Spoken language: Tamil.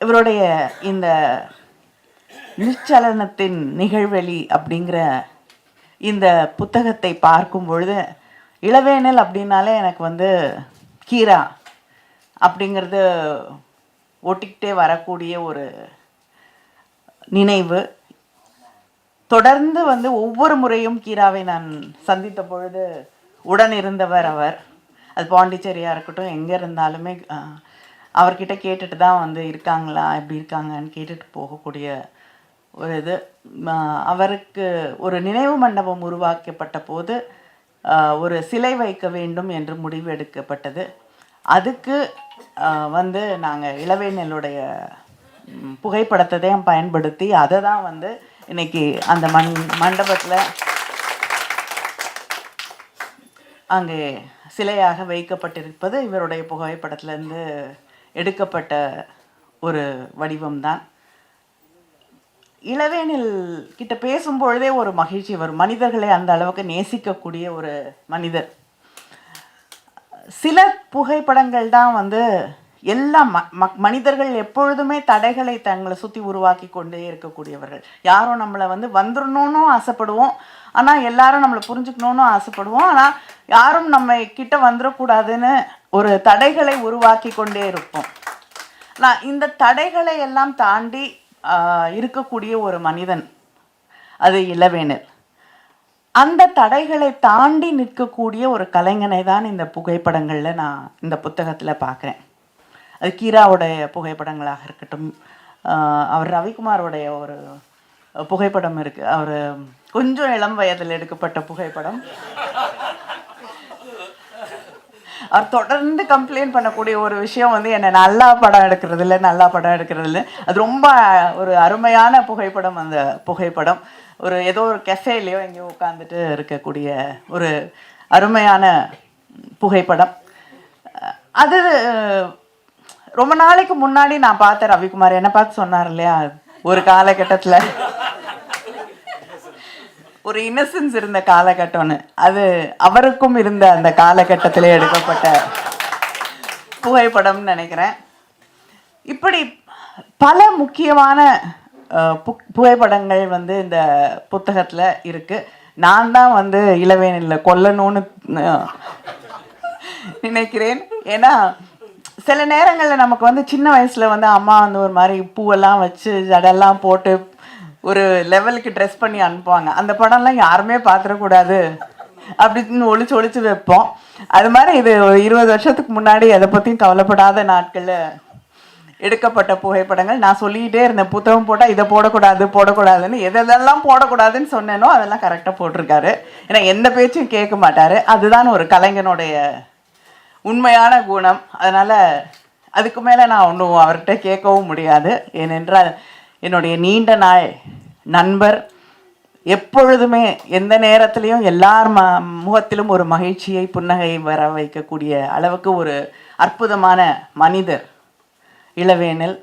இவருடைய இந்த நிச்சலனத்தின் நிகழ்வெளி அப்படிங்கிற இந்த புத்தகத்தை பார்க்கும் பொழுது இளவேனல் அப்படின்னாலே எனக்கு வந்து கீரா அப்படிங்கிறது ஒட்டிக்கிட்டே வரக்கூடிய ஒரு நினைவு. தொடர்ந்து வந்து ஒவ்வொரு முறையும் கீராவை நான் சந்தித்த பொழுது உடன் இருந்தவர் அவர். அது பாண்டிச்சேரியாக இருக்கட்டும் எங்கே இருந்தாலுமே அவர்கிட்ட கேட்டுட்டு தான் வந்து இருக்காங்களா? எப்படி இருக்காங்கன்னு கேட்டுட்டு போகக்கூடிய ஒரு இது. அவருக்கு ஒரு நினைவு மண்டபம் உருவாக்கப்பட்ட போது ஒரு சிலை வைக்க வேண்டும் என்று முடிவு எடுக்கப்பட்டது. அதுக்கு வந்து நாங்கள் இளவேனிலுடைய ம், புகைப்படத்தை தான் பயன்படுத்தி அதை தான் வந்து இன்னைக்கு அந்த மண் மண்டபத்தில் அங்கே சிலையாக வைக்கப்பட்டிருப்பது. இவருடைய புகைப்படத்திலேருந்து எடுக்கப்பட்ட ஒரு வடிவம்தான். இளவேனில் கிட்ட பேசும்பொழுதே ஒரு மகிழ்ச்சி வரும். மனிதர்களை அந்த அளவுக்கு நேசிக்கக்கூடிய ஒரு மனிதர். சில புகைப்படங்கள் தான் வந்து எல்லா ம- மனிதர்கள் எப்பொழுதுமே தடைகளை தங்களை சுற்றி உருவாக்கி கொண்டே இருக்கக்கூடியவர்கள். யாரும் நம்மளை வந்து வந்துடணும்னு ஆசைப்படுவோம். ஆனால் எல்லாரும் நம்மளை புரிஞ்சுக்கணும்னு ஆசைப்படுவோம். ஆனால் யாரும் நம்ம கிட்ட வந்துடக்கூடாதுன்னு ஒரு தடைகளை உருவாக்கி கொண்டே இருப்போம். நான் இந்த தடைகளை எல்லாம் தாண்டி இருக்கக்கூடிய ஒரு மனிதன் அது இளவேனில். அந்த தடைகளை தாண்டி நிற்கக்கூடிய ஒரு கலைஞனை தான் இந்த புகைப்படங்களில் நான் இந்த புத்தகத்தில் பார்க்குறேன் அது கீராவுடைய புகைப்படங்களாக இருக்கட்டும் அவர் ரவிக்குமாரோடைய ஒரு புகைப்படம் இருக்குது அவர் கொஞ்சம் இளம் வயதில் எடுக்கப்பட்ட புகைப்படம். அவர் தொடர்ந்து கம்ப்ளைண்ட் பண்ணக்கூடிய ஒரு விஷயம் வந்து என்னை நல்லா படம் எடுக்கிறது இல்லை நல்லா படம் எடுக்கிறது இல்லை அது ரொம்ப ஒரு அருமையான புகைப்படம் அந்த புகைப்படம். ஒரு ஏதோ ஒரு கெஃபேலையோ எங்கேயோ உட்காந்துட்டு இருக்கக்கூடிய ஒரு அருமையான புகைப்படம். அது ரொம்ப நாளைக்கு முன்னாடி நான் பார்த்தேன் ரவிக்குமார். என்ன பார்த்து சொன்னார் இல்லையா? ஒரு காலகட்டத்தில். ஒரு இன்னசென்ஸ் இருந்த காலகட்டம்னு. அது அவருக்கும் இருந்த அந்த காலகட்டத்தில் எடுக்கப்பட்ட புகைப்படம்னு நினைக்கிறேன். இப்படி பல முக்கியமான பு- புகைப்படங்கள் வந்து இந்த புத்தகத்தில் இருக்குது நான் தான் வந்து இளவேனில் கொல்லணும்னு நினைக்கிறேன். ஏன்னா சில நேரங்களில் நமக்கு வந்து சின்ன வயசில் வந்து அம்மா வந்து ஒரு மாதிரி பூவெல்லாம் வச்சு ஜடெல்லாம் போட்டு ஒரு லெவலுக்கு ட்ரெஸ் பண்ணி அனுப்புவாங்க. அந்த படம்லாம் யாருமே பார்த்துடக்கூடாது. அப்படின்னு ஒளிச்சு ஒளிச்சு வைப்போம். அது மாதிரி இது ஒரு இருபது வருஷத்துக்கு முன்னாடி அதை பற்றியும் கவலைப்படாத நாட்களில் எடுக்கப்பட்ட புகைப்படங்கள். நான் சொல்லிக்கிட்டே இருந்தேன் புத்தகம் போட்டால் இதை போடக்கூடாது போடக்கூடாதுன்னு. எதெல்லாம் போடக்கூடாதுன்னு சொன்னேனோ அதெல்லாம் கரெக்டாக போட்டிருக்காரு. ஏன்னா எந்த பேச்சும் கேட்க மாட்டார். அதுதான் ஒரு கலைஞனுடைய உண்மையான குணம். அதனால் அதுக்கு மேலே நான் ஒன்றும் அவர்கிட்ட கேட்கவும் முடியாது. ஏனென்றால் என்னுடைய நீண்ட நாள் நண்பர் எப்பொழுதுமே எந்த நேரத்திலையும் எல்லார் ம முகத்திலும் ஒரு மகிழ்ச்சியை புன்னகையை வர வைக்கக்கூடிய அளவுக்கு ஒரு அற்புதமான மனிதர் இளவேனில்.